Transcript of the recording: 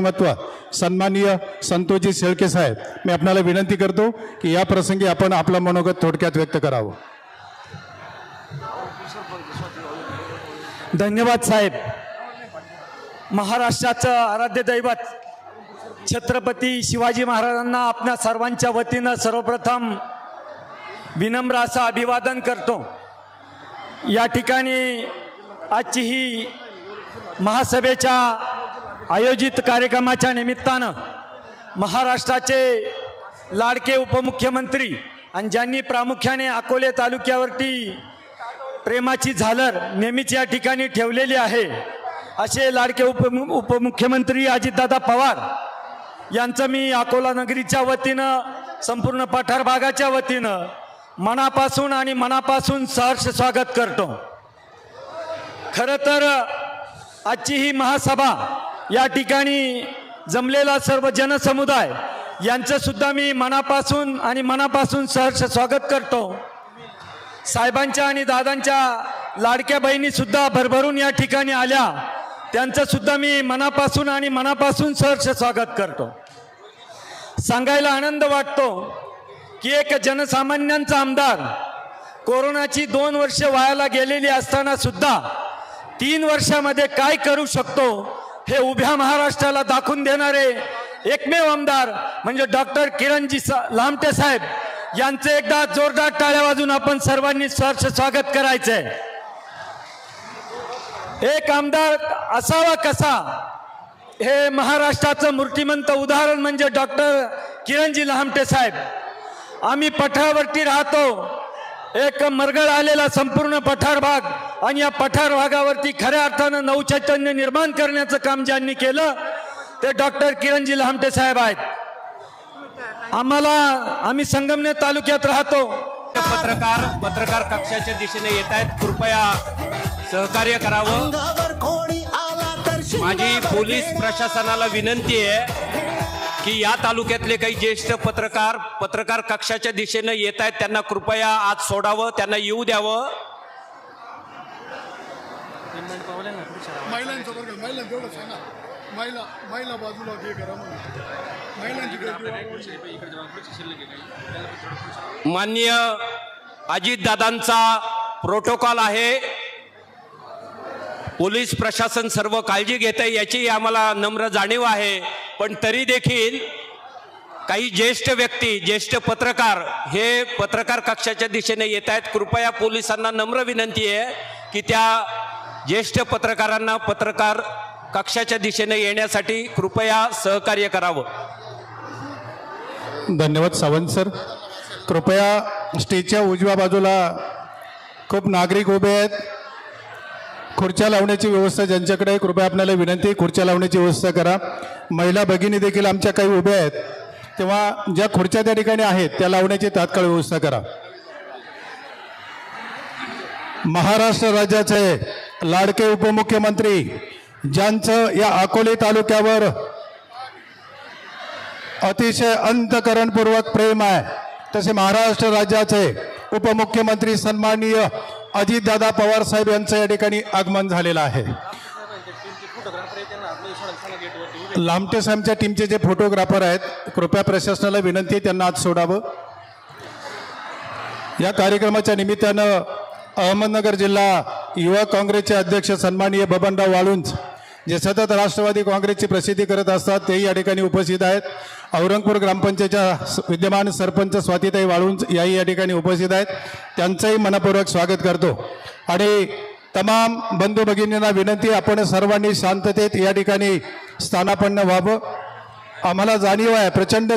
महत्त्व सन्माननीय संतोषजी शेळके साहेब मी आपल्याला विनंती करतो की या प्रसंगी आपण आपला मनोगत थोडक्यात व्यक्त करावं. धन्यवाद साहेब. महाराष्ट्राचं आराध्य दैवत छत्रपती शिवाजी महाराजांना आपल्या सर्वांच्या वतीनं सर्वप्रथम विनम्र असं अभिवादन करतो. या ठिकाणी आजची ही महासभेच्या आयोजित कार्यक्रमाच्या निमित्तानं महाराष्ट्राचे लाडके उपमुख्यमंत्री आणि ज्यांनी प्रामुख्याने अकोले तालुक्यावरती प्रेमाची झालर नेहमीच या ठिकाणी ठेवलेली आहे असे लाडके उप उपमुख्यमंत्री अजितदादा पवार यांचं मी अकोला नगरीच्या वतीनं संपूर्ण पठार भागाच्या वतीनं मनापासून आणि मनापासून सहर्ष स्वागत करतो. खरं तर आजची ही महासभा या ठिकाणी जमलेला सर्व जनसमुदाय यांचं सुद्धा मी मनापासून आणि मनापासून सहर्ष स्वागत करतो. साहेबांच्या आणि दादांच्या लाडक्या बहिणीसुद्धा भरभरून या ठिकाणी आल्या. त्यांचं सुद्धा मी मनापासून आणि मनापासून सहर्ष स्वागत करतो. सांगायला आनंद वाटतो की एक जनसामान्यांचा आमदार कोरोनाची दोन वर्ष वायाला गेलेली असताना सुद्धा तीन वर्षामध्ये काय करू शकतो हे उभ्या महाराष्ट्राला दाखवून देणारे एकमेव आमदार म्हणजे डॉक्टर किरणजी सा लामटे साहेब. यांचे एकदा जोरदार टाळ्या वाजून आपण सर्वांनी सहर्ष स्वागत करायचंय. एक आमदार असावा कसा? हे महाराष्ट्राचं मूर्तिमंत उदाहरण म्हणजे डॉक्टर किरणजी लहामटे साहेब. आम्ही पठारावरती राहतो. एक मरगळ आलेला संपूर्ण पठार भाग आणि या पठार भागावरती खऱ्या अर्थानं नवचैतन्य निर्माण करण्याचं काम ज्यांनी केलं ते डॉक्टर किरणजी लहामटे साहेब आहेत. आम्हाला आम्ही संगमनेर तालुक्यात राहतो. पत्रकार पत्रकार कक्षाच्या दिशेने येत आहेत. कृपया सहकार्य करावं. माझी पोलीस प्रशासनाला विनंती आहे की या तालुक्यातले काही ज्येष्ठ पत्रकार पत्रकार कक्षाच्या दिशेने येत आहेत. त्यांना कृपया आज सोडावं त्यांना येऊ द्यावं. महिलांचं बरं एवढं सांगा. महिला महिला बाजूला हे करा म्हणून. महिलांची. माननीय अजितदादांचा प्रोटोकॉल आहे. पोलीस प्रशासन सर्व काळजी घेत आहे याची आम्हाला नम्र जाणीव आहे. पण तरी देखील काही ज्येष्ठ व्यक्ती ज्येष्ठ पत्रकार हे पत्रकार कक्षाच्या दिशेने येत आहेत कृपया पोलिसांना नम्र विनंती आहे की त्या ज्येष्ठ पत्रकारांना पत्रकार कक्षाच्या दिशेने येण्यासाठी कृपया सहकार्य करावं. धन्यवाद सावंत सर. कृपया स्टेजच्या उजव्या बाजूला खूप नागरिक उभे आहेत. खुर्च्या लावण्याची व्यवस्था ज्यांच्याकडे आहे कृपया आपल्याला विनंती खुर्च्या लावण्याची व्यवस्था करा. महिला भगिनी देखील आमच्या काही उभ्या आहेत. तेव्हा ज्या खुर्च्या त्या ठिकाणी आहेत त्या लावण्याची तात्काळ व्यवस्था करा. महाराष्ट्र राज्याचे लाडके उपमुख्यमंत्री ज्यांचं या अकोले तालुक्यावर अतिशय अंतकरणपूर्वक प्रेम आहे तसे महाराष्ट्र राज्याचे उपमुख्यमंत्री सन्माननीय अजितदादा पवार साहेब यांचं या ठिकाणी आगमन झालेलं आहे. लामटे साहेबच्या टीमचे जे फोटोग्राफर आहेत कृपया प्रशासनाला विनंती आहे त्यांना आज सोडावं. या कार्यक्रमाच्या निमित्तानं अहमदनगर जिल्हा युवा काँग्रेसचे अध्यक्ष सन्माननीय बबनराव वाळुंज जे सतत राष्ट्रवादी काँग्रेसची प्रसिद्धी करत असतात तेही या ठिकाणी उपस्थित आहेत. औरंगपूर ग्रामपंचायतच्या विद्यमान सरपंच स्वातीताई वाळुंज याही या ठिकाणी उपस्थित आहेत. त्यांचंही मनपूर्वक स्वागत करतो. आणि तमाम बंधू भगिनींना विनंती आपण सर्वांनी शांततेत या ठिकाणी स्थानापन्न व्हावं. आम्हाला जाणीव आहे प्रचंड